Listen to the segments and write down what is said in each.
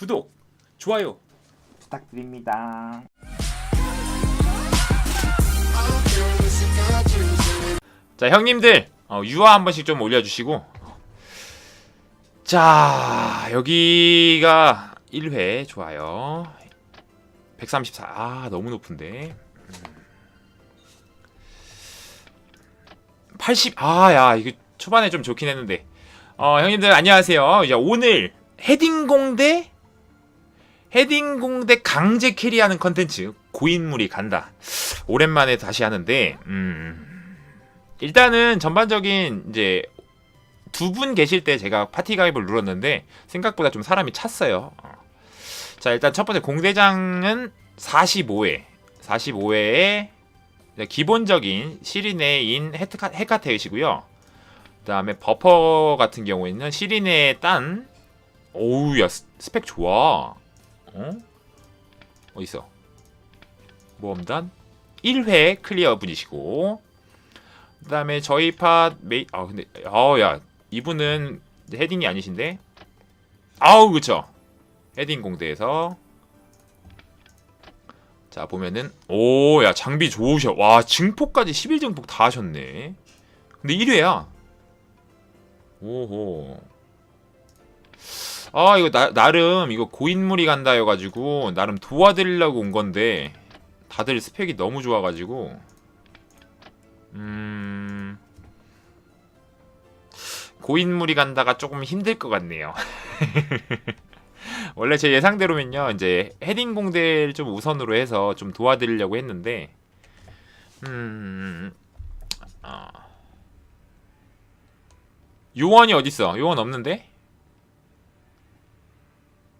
구독, 좋아요 부탁드립니다. 자 형님들 어, 유아 한 번씩 좀 올려주시고. 자 여기가 1회 좋아요. 134아 너무 높은데. 80아 야 이거 초반에 좀 좋긴 했는데. 어 형님들 안녕하세요. 이제 오늘 헤딩공대 헤딩 공대 강제 캐리하는 컨텐츠 고인물이 간다 오랜만에 다시 하는데 음 일단은 전반적인 이제 두 분 계실 때 제가 파티 가입을 눌렀는데 생각보다 좀 사람이 찼어요. 어. 자 일단 첫 번째 공대장은 45회 45회에 기본적인 시리네인 헤카- 헤카테이시고요. 그 다음에 버퍼 같은 경우에는 시리네 딴 오우 야 스- 스펙 좋아. 어? 어디 있어? 모험단? 1회 클리어 분이시고. 그 다음에 저희 팟 메이 아 근데 아야 이분은 헤딩이 아니신데? 아우 그쵸. 헤딩 공대에서. 자 보면은 오 야 장비 좋으셔. 와 증폭까지 11증폭 다 하셨네. 근데 1회야. 오호 아 이거 나, 나름 이거 고인물이 간다여가지고 나름 도와드리려고 온 건데 다들 스펙이 너무 좋아가지고 음... 고인물이 간다가 조금 힘들 것 같네요. 원래 제 예상대로면요, 이제 헤딩 공대를 좀 우선으로 해서 좀 도와드리려고 했는데, 음, 아, 요원이 어딨어? 요원 없는데?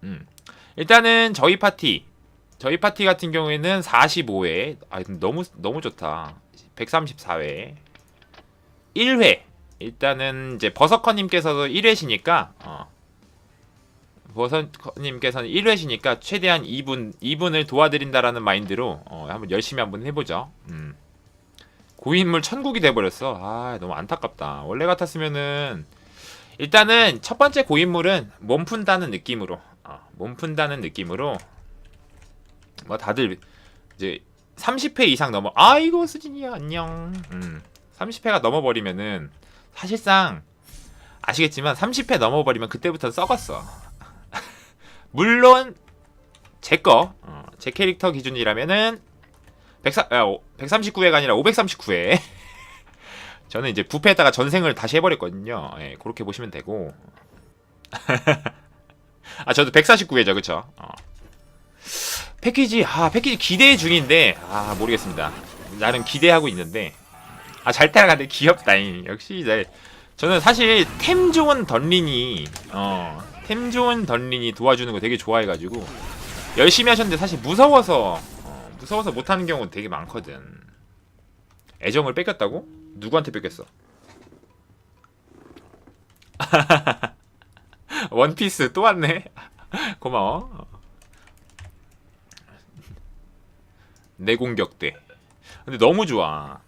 음, 일단은 저희 파티, 저희 파티 같은 경우에는 45회, 아 너무 너무 좋다. 134회 1회 일단은 이제 버서커님께서도 1회시니까 어. 버서커님께서는 1회시니까 최대한 2분 2분을 도와드린다라는 마인드로 어, 한번 열심히 한번 해보죠. 음. 고인물 천국이 돼버렸어. 아 너무 안타깝다. 원래 같았으면은 일단은 첫 번째 고인물은 몸 푼다는 느낌으로 어, 몸 푼다는 느낌으로 뭐 다들 이제 30회 이상 넘어 아이고 수진이야 안녕. 음, 30회가 넘어버리면은 사실상 아시겠지만 30회 넘어버리면 그때부터 썩었어. 물론 제거 어, 제 캐릭터 기준이라면은 104, 아, 139회가 아니라 539회. 저는 이제 부패했다가 전생을 다시 해버렸거든요. 예, 그렇게 보시면 되고 아 저도 149회죠 그쵸 어. 패키지 아 패키지 기대 중인데 아 모르겠습니다 나름 기대하고 있는데 아 잘 따라가는데 귀엽다잉 역시 이제 저는 사실 템 좋은 던린이 어 템 좋은 던린이 도와주는 거 되게 좋아해가지고 열심히 하셨는데 사실 무서워서 어, 무서워서 못하는 경우 되게 많거든 애정을 뺏겼다고? 누구한테 뺏겼어? 원피스 또 왔네 고마워 내 공격대. 근데 너무 좋아.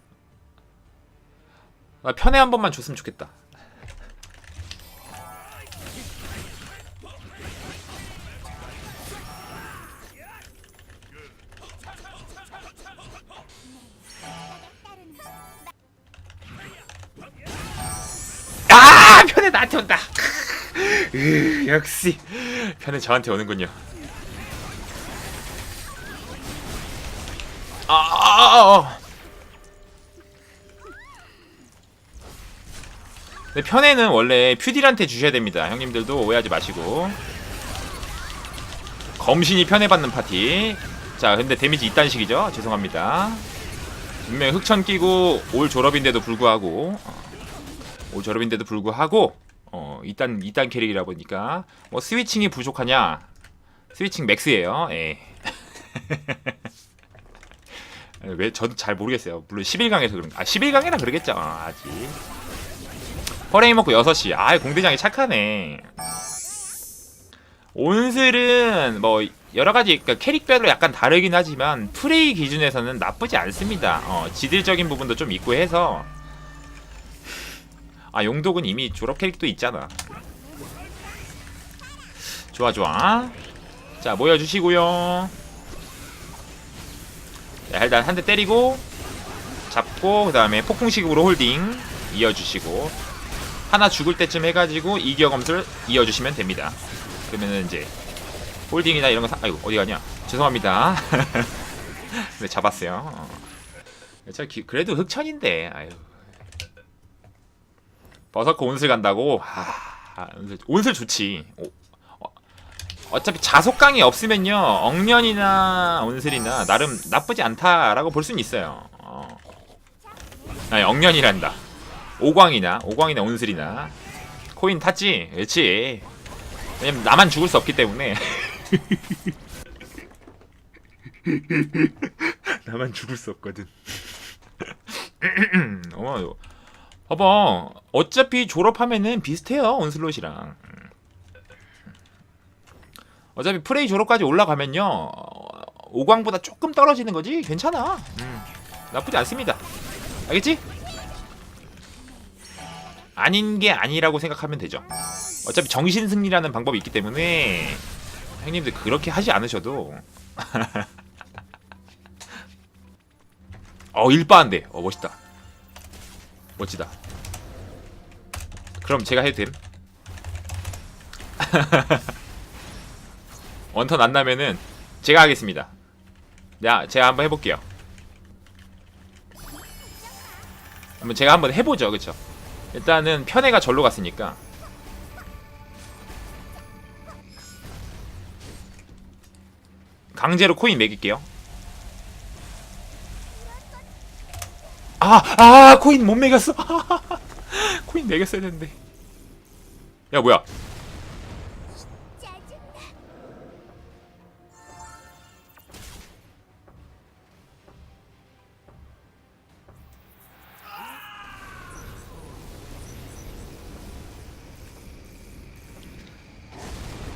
나 편에 한 번만 줬으면 좋겠다. 아 편에 나한테 온다. 으, 역시 편에 저한테 오는군요. 아, 아, 아, 아. 근데 편에는 원래 퓨딜한테 주셔야 됩니다. 형님들도 오해하지 마시고. 검신이 편에 받는 파티. 자, 근데 데미지 이딴 식이죠? 죄송합니다. 분명 흑천 끼고 올 졸업인데도 불구하고 어, 올 졸업인데도 불구하고 어, 이딴 이딴 캐릭이라 보니까 뭐 스위칭이 부족하냐? 스위칭 맥스예요. 예. 왜 저도 잘 모르겠어요. 물론 11강에서 그런 아 11강이라 그러겠죠. 아, 아직. 퍼레이 먹고 6시. 아, 공대장이 착하네. 온슬은 뭐 여러 가지 그러니까 캐릭별로 약간 다르긴 하지만 프레이 기준에서는 나쁘지 않습니다. 어, 지들적인 부분도 좀 있고 해서 아 용독은 이미 졸업 캐릭도 있잖아. 좋아 좋아. 자 모여주시고요 자, 일단 한 대 때리고 잡고 그 다음에 폭풍식으로 홀딩 이어주시고 하나 죽을 때쯤 해가지고 이기어검술 이어주시면 됩니다 그러면은 이제 홀딩이나 이런 거 사... 아이고 어디 가냐 죄송합니다 네 잡았어요 어. 저 기... 그래도 흑천인데 아유 버섯코 온슬 간다고? 하... 온슬, 온슬 좋지. 오, 어, 어차피 자속강이 없으면요 억년이나 온슬이나 나름 나쁘지 않다라고 볼 수는 있어요. 어. 아니 억년이란다. 오광이나 오광이나 온슬이나. 코인 탔지? 그렇지. 왜냐면 나만 죽을 수 없기 때문에. 나만 죽을 수 없거든. 어, 봐봐. 어차피 졸업하면은 비슷해요 온슬롯이랑. 어차피 프레이 졸업까지 올라가면요. 어, 오광보다 조금 떨어지는 거지? 괜찮아. 음, 나쁘지 않습니다. 알겠지? 아닌 게 아니라고 생각하면 되죠. 어차피 정신 승리라는 방법이 있기 때문에 형님들 그렇게 하지 않으셔도. 어 일바한데 어 멋있다 멋지다. 그럼 제가 해도 됨 원턴 안 나면은 제가 하겠습니다. 야 제가 한번 해볼게요. 한번 제가 한번 해보죠 그쵸? 일단은 편애가 절로 갔으니까. 강제로 코인 매길게요 아, 아, 코인 못 매겼어. 코인 매겼어야 되는데. 야, 뭐야?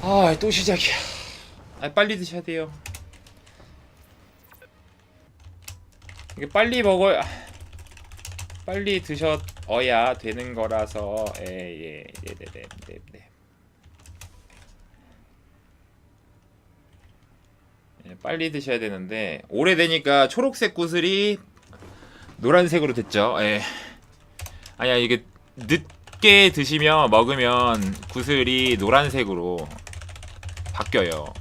아, 또 시작이야. 아, 빨리 드셔야 돼요. 이게 빨리 먹어야 빨리 드셔야 되는 거라서 예예 네네네 네, 네. 예, 빨리 드셔야 되는데 오래되니까 초록색 구슬이 노란색으로 됐죠. 예. 아니야 이게 늦게 드시면 먹으면 구슬이 노란색으로 바뀌어요.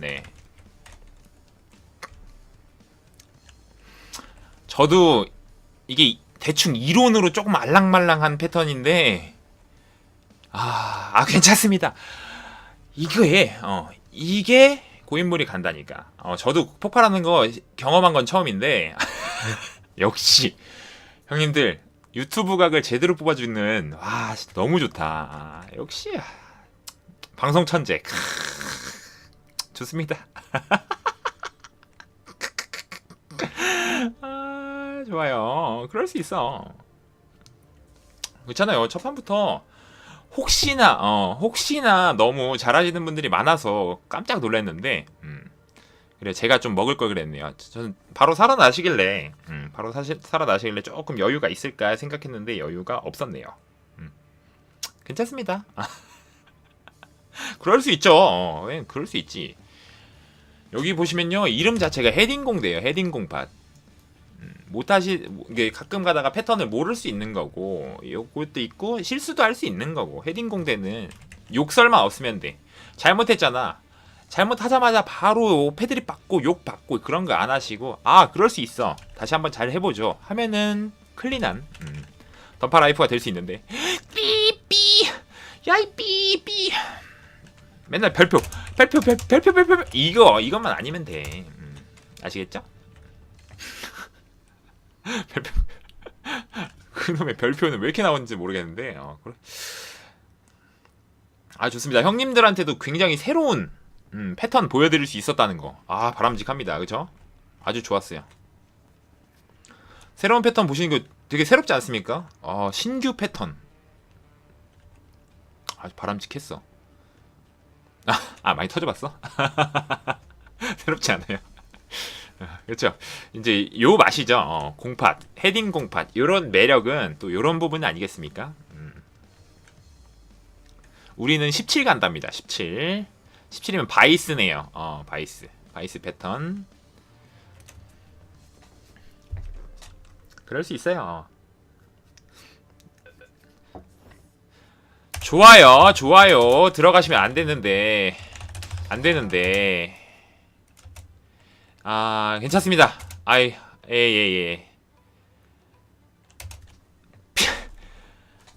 네. 저도 이게 대충 이론으로 조금 알랑말랑한 패턴인데 아, 아 괜찮습니다. 이거에 어 이게 고인물이 간다니까. 어 저도 폭발하는 거 경험한 건 처음인데 역시 형님들 유튜브 각을 제대로 뽑아주는 와 너무 좋다. 아, 역시 아, 방송 천재. 크, 좋습니다. 아, 좋아요. 그럴 수 있어. 그렇잖아요. 첫 판부터 혹시나 어 혹시나 너무 잘하시는 분들이 많아서 깜짝 놀랐는데 음. 그래 제가 좀 먹을 걸 그랬네요. 저는 바로 살아나시길래 음, 바로 사실 살아나시길래 조금 여유가 있을까 생각했는데 여유가 없었네요. 음. 괜찮습니다. 그럴 수 있죠. 어, 왜 그럴 수 있지. 여기 보시면요 이름 자체가 헤딩공대예요. 헤딩공팟. 못하시 이게 가끔 가다가 패턴을 모를 수 있는 거고 요것도 있고 실수도 할 수 있는 거고 헤딩 공대는 욕설만 없으면 돼. 잘못했잖아. 잘못하자마자 바로 패드립 받고 욕 받고 그런 거 안 하시고 아 그럴 수 있어. 다시 한번 잘 해보죠. 하면은 클린한 음, 던파 라이프가 될 수 있는데. 삐삐! 야이 삐삐! 맨날 별표 별표 별, 별표 별표! 이거 이것만 아니면 돼. 음, 아시겠죠? 별표 그놈의 별표는 왜 이렇게 나오는지 모르겠는데 어, 그래. 아 좋습니다. 형님들한테도 굉장히 새로운 음, 패턴 보여드릴 수 있었다는 거아 바람직합니다. 그죠 아주 좋았어요. 새로운 패턴 보시는 거 되게 새롭지 않습니까? 아 신규 패턴. 아주 바람직했어. 아, 아 많이 터져봤어? 새롭지 않아요 그렇죠. 이제 요 맛이죠. 어, 공팟, 헤딩 공팟 요런 매력은 또 요런 부분 아니겠습니까? 음. 우리는 17 간답니다. 17. 17이면 바이스네요. 어, 바이스. 바이스 패턴. 그럴 수 있어요. 좋아요, 좋아요. 들어가시면 안 되는데, 안 되는데. 아, 괜찮습니다. 아이, 예, 예, 예.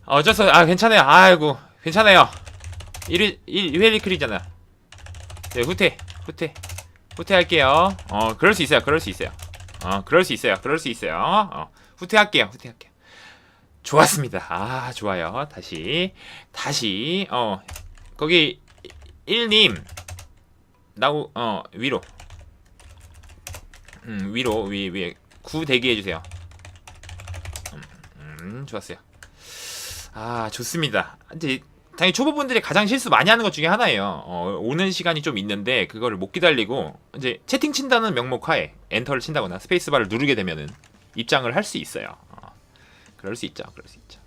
어쩔 수, 아, 괜찮아요. 아이고, 괜찮아요. 1위, 1회 리클이잖아. 네, 후퇴, 후퇴. 후퇴 할게요. 어, 그럴 수 있어요. 그럴 수 있어요. 어, 그럴 수 있어요. 그럴 수 있어요. 어, 후퇴할게요. 후퇴할게요. 좋았습니다. 아, 좋아요. 다시, 다시, 어, 거기, 1님, 나우, 어, 위로. 음, 위로, 위, 위에, 구 대기해 주세요. 음, 음, 좋았어요. 아, 좋습니다. 이제, 당연히 초보분들이 가장 실수 많이 하는 것 중에 하나예요. 어, 오는 시간이 좀 있는데 그거를 못 기다리고 이제 채팅 친다는 명목 하에 엔터를 친다거나 스페이스바를 누르게 되면은 입장을 할 수 있어요. 어, 그럴 수 있죠. 그럴 수 있죠.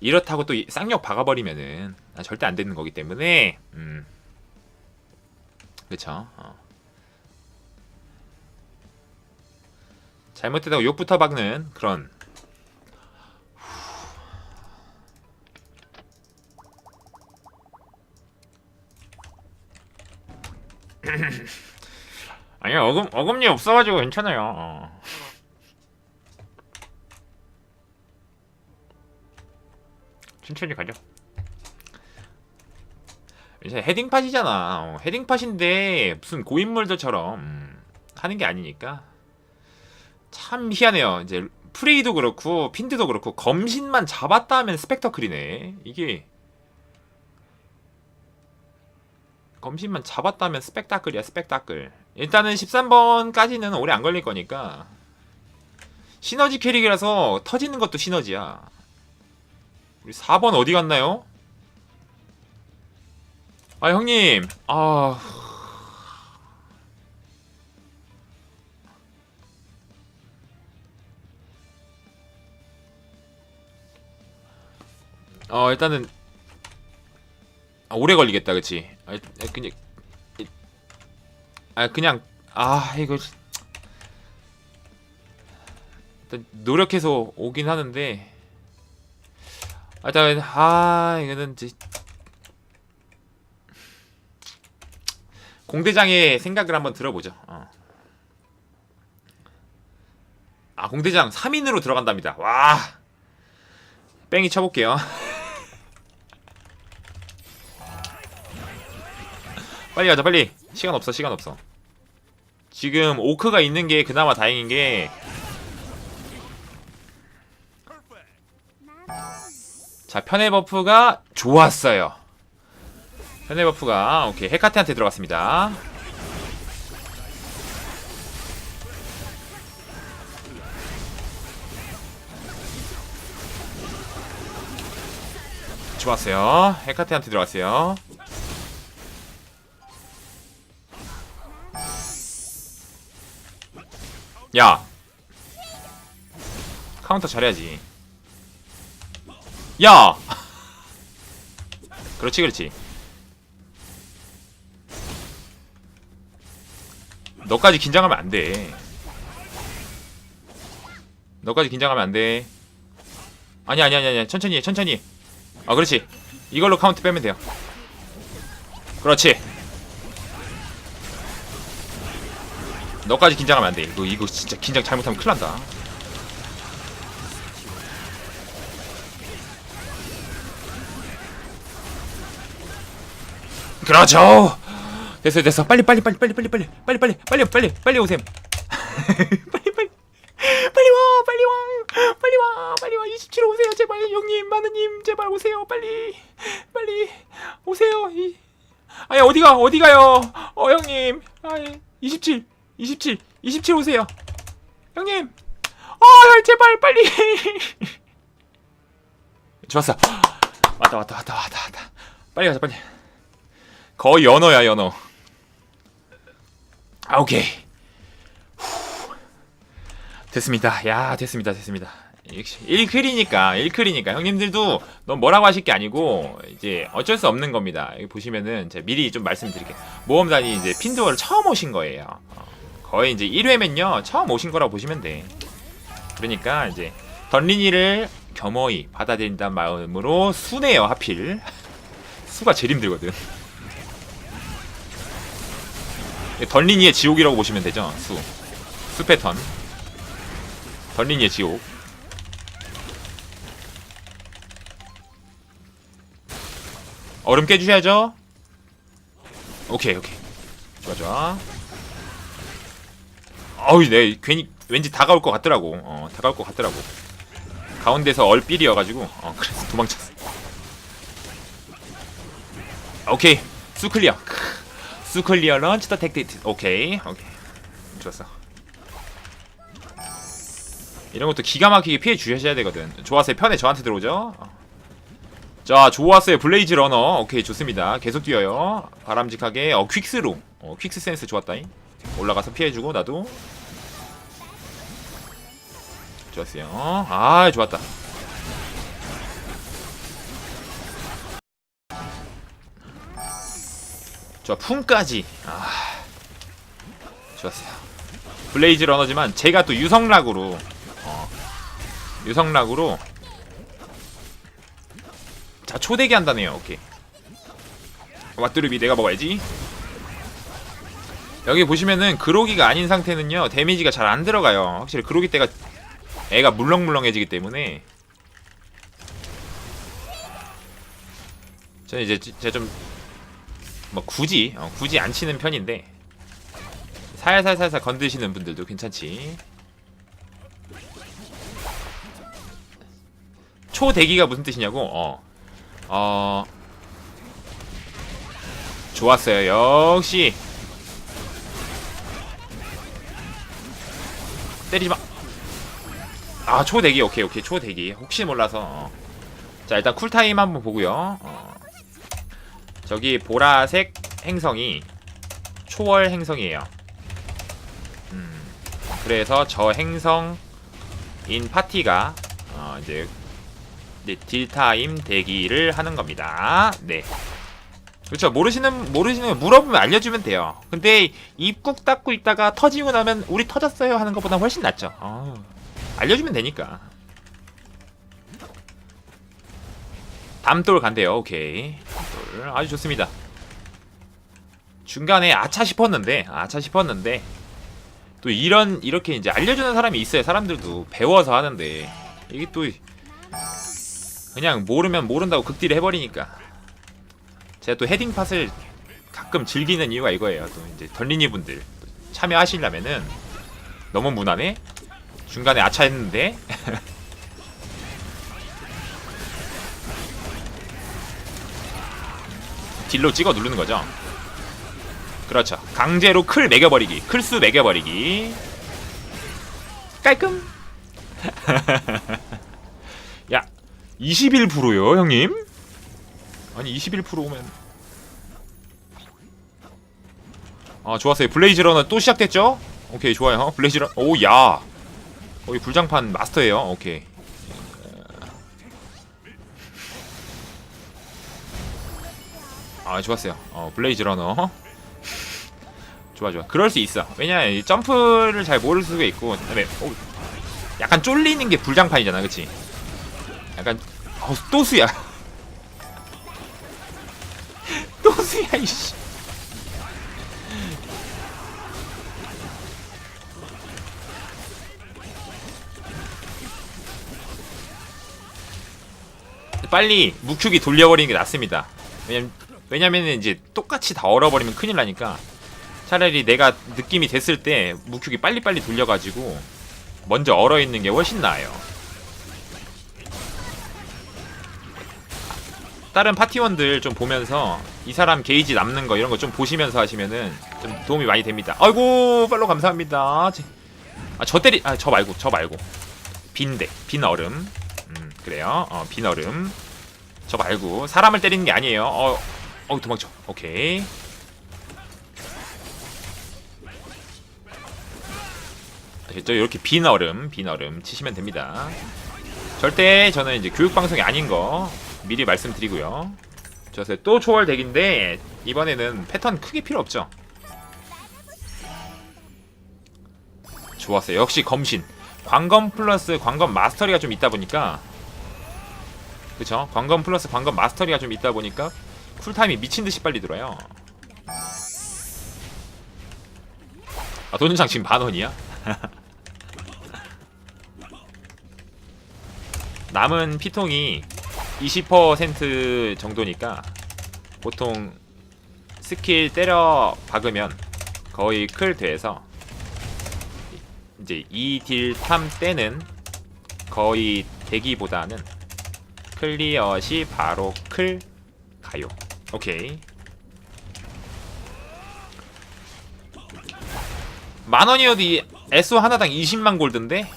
이렇다고 또 이- 쌍욕 박아버리면은 아, 절대 안 되는 거기 때문에 음, 그쵸. 어. 잘못했다고 욕부터 박는 그런 아니야 어금 어금니 없어가지고 괜찮아요. 어. 천천히 가죠. 이제 헤딩팟이잖아. 어, 헤딩팟인데 무슨 고인물들처럼 음, 하는 게 아니니까 참 희한해요. 이제 프레이도 그렇고 핀드도 그렇고 검신만 잡았다 하면 스펙터클이네. 이게 검신만 잡았다면 스펙타클이야 스펙타클 일단은 13번까지는 오래 안 걸릴 거니까 시너지 캐릭이라서 터지는 것도 시너지야 우리 4번 어디 갔나요? 아 형님 아 어, 일단은 아, 오래 걸리겠다, 그치? 아, 아, 그냥 이- 아 그냥 아 이거 일단 노력해서 오긴 하는데 아, 일단 아 이거는 이제 공대장의 생각을 한번 들어보죠. 어. 아 공대장 3인으로 들어간답니다. 와 뺑이 쳐볼게요. 빨리 가자 빨리 시간 없어 시간 없어 지금 오크가 있는 게 그나마 다행인 게 자, 편의 버프가 좋았어요. 편의 버프가 오케이 헤카테한테 들어갔습니다. 좋았어요. 헤카테한테 들어갔어요. 야. 카운터 잘해야지. 야. 그렇지 그렇지. 너까지 긴장하면 안돼. 너까지 긴장하면 안돼. 아니 아니 아니 아니. 천천히 해 천천히. 아 그렇지. 이걸로 카운트 빼면 돼요. 그렇지 너까지 긴장하면 안 돼. 이거 이거 진짜 긴장 잘못하면 큰일 난다. 그렇죠. 됐어 됐어. 빨리 빨리 빨리 빨리 빨리 빨리 빨리 빨리 빨리 빨리 빨리 오셈. 빨리 빨리 빨리 와 빨리 와 빨리 와 빨리 와 27호 오세요 제발 형님 마느님 제발 오세요 빨리 빨리 오세요 이 아니 어디가 어디가요 어 형님 아니 27 27 27 오세요. 형님. 아 제발 빨리. 좋았어. 왔다 왔다 왔다 왔다 왔다. 빨리 가자 빨리. 거의 연어야 연어. 아 오케이. 후. 됐습니다. 야 됐습니다 됐습니다. 역시 1클이니까 1클이니까. 형님들도 너무 뭐라고 하실 게 아니고 이제 어쩔 수 없는 겁니다. 여기 보시면은 제가 미리 좀 말씀드릴게요. 모험단이 이제 핀도어를 처음 오신 거예요. 어, 거의 이제 1회면요 처음 오신 거라고 보시면 돼. 그러니까 이제 던린이를 겸허히 받아들인다는 마음으로 수네요 하필. 수가 제일 힘들거든. 던린이의 지옥이라고 보시면 되죠. 수. 수 패턴. 던린이의 지옥. 얼음 깨주셔야죠. 오케이 오케이. 좋아 좋아. 어우 네 괜히 왠지 다가올 것 같더라고. 어 다가올 것 같더라고. 가운데서 얼삘이어가지고 어 그래서 도망쳤어. 오케이 수 클리어. 수 클리어 런치 더 택티트. 오케이 오케이 좋았어. 이런 것도 기가 막히게 피해 주셔야 되거든. 좋았어요. 편에 저한테 들어오죠. 어. 자 좋았어요 블레이즈 러너 오케이 좋습니다 계속 뛰어요 바람직하게 어 퀵스로 어 퀵스 센스 좋았다잉 올라가서 피해주고 나도. 좋았어요. 아 좋았다. 좋아 품까지. 아 좋았어요. 블레이즈 러너지만 제가 또 유성락으로 어 유성락으로 자 초대기 한다네요. 오케이. 왓두르비 내가 먹어야지 여기 보시면은 그로기가 아닌 상태는요 데미지가 잘 안 들어가요. 확실히 그로기 때가 애가 물렁물렁해지기 때문에. 저는 이제 지- 제가 좀뭐 굳이 어, 굳이 안 치는 편인데. 살살살살 건드시는 분들도 괜찮지. 초대기가 무슨 뜻이냐고? 어. 어. 좋았어요. 역시 때리지 마. 아 초대기 오케이 오케이 초대기 혹시 몰라서 어. 자 일단 쿨타임 한번 보고요. 어. 저기 보라색 행성이 초월 행성이에요. 음 그래서 저 행성인 파티가 어, 이제 네, 딜타임 대기를 하는 겁니다. 네. 그렇죠. 모르시는 모르시는 물어보면 알려주면 돼요. 근데 입국 닫고 있다가 터지고 나면 우리 터졌어요 하는 것보다 훨씬 낫죠. 어, 알려주면 되니까. 담돌 간대요. 오케이. 담돌 아주 좋습니다. 중간에 아차 싶었는데 아차 싶었는데 또 이런 이렇게 이제 알려주는 사람이 있어요. 사람들도 배워서 하는데 이게 또 그냥 모르면 모른다고 극딜을 해버리니까 제가 또 헤딩 팟을 가끔 즐기는 이유가 이거예요. 또 이제 던리니 분들 또 참여하시려면은 너무 무난해 중간에 아차했는데 딜로 찍어 누르는 거죠. 그렇죠. 강제로 클 매겨버리기, 클수 매겨버리기. 깔끔. 야, 21%요, 형님? 아니 21% 오면. 아 좋았어요. 블레이즈 러너 또 시작됐죠? 오케이 좋아요. 블레이즈 러 오야. 거의 불장판 마스터예요. 오케이. 아 좋았어요. 어 블레이즈 러너. 좋아 좋아. 그럴 수 있어. 왜냐 이 점프를 잘 모를 수가 있고 그다음에 오, 약간 쫄리는 게 불장판이잖아 그치? 약간 어, 또 수야 야 이씨. 빨리 무큐기 돌려버리는 게 낫습니다. 왜냐면 왜냐면은 이제 똑같이 다 얼어버리면 큰일 나니까. 차라리 내가 느낌이 됐을 때 무큐기 빨리빨리 돌려가지고 먼저 얼어 있는 게 훨씬 나아요 다른 파티원들 좀 보면서 이 사람 게이지 남는 거 이런 거 좀 보시면서 하시면은 좀 도움이 많이 됩니다. 아이고 팔로 감사합니다. 아 저 때리 아 저 말고 저 말고 빈대 빈 얼음 음 그래요 어빈 얼음 저 말고 사람을 때리는 게 아니에요. 어, 어 도망쳐 오케이 됐죠 이렇게 빈 얼음 빈 얼음 치시면 됩니다. 절대 저는 이제 교육 방송이 아닌 거 미리 말씀드리고요. 저서 또 초월 덱인데 이번에는 패턴 크게 필요 없죠. 좋았어요. 역시 검신. 광검 플러스 광검 마스터리가 좀 있다 보니까 그쵸? 광검 플러스 광검 마스터리가 좀 있다 보니까 쿨타임이 미친 듯이 빨리 들어요. 아 도전장 지금 만 원이야? 남은 피통이 20% 정도니까 보통 스킬 때려 박으면 거의 클 돼서 이제 2딜 3 때는 거의 대기보다는 클리어시 바로 클 가요. 오케이. 만 원이어도 이 SO 하나당 20만 골드인데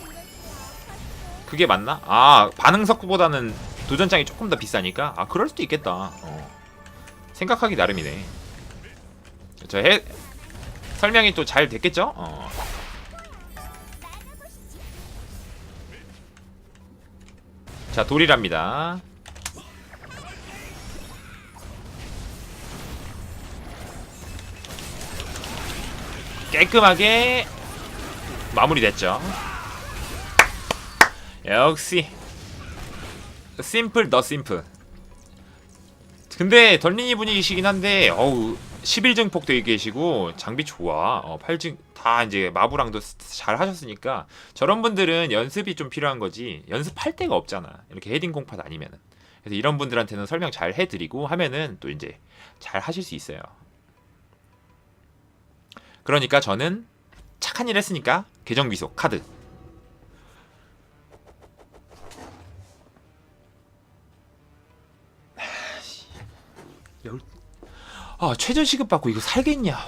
그게 맞나? 아 반응석보다는 도전장이 조금 더 비싸니까 아 그럴 수도 있겠다. 어. 생각하기 나름이네. 저 해, 설명이 또 잘 됐겠죠? 어. 자 돌이랍니다. 깔끔하게 마무리됐죠. 역시 심플 더 심플. 근데 덜린이 분위기시긴 한데 어우 11증폭 되어 계시고 장비 좋아. 어, 8증 다 이제 마부랑도 스- 잘 하셨으니까 저런 분들은 연습이 좀 필요한 거지 연습할 데가 없잖아. 이렇게 헤딩 공팟 아니면은. 그래서 이런 분들한테는 설명 잘 해드리고 하면은 또 이제 잘 하실 수 있어요. 그러니까 저는 착한 일 했으니까 계정 귀속 카드 아 최저 시급 받고 이거 살겠냐 와.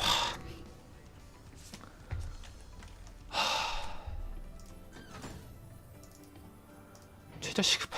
하. 최저 시급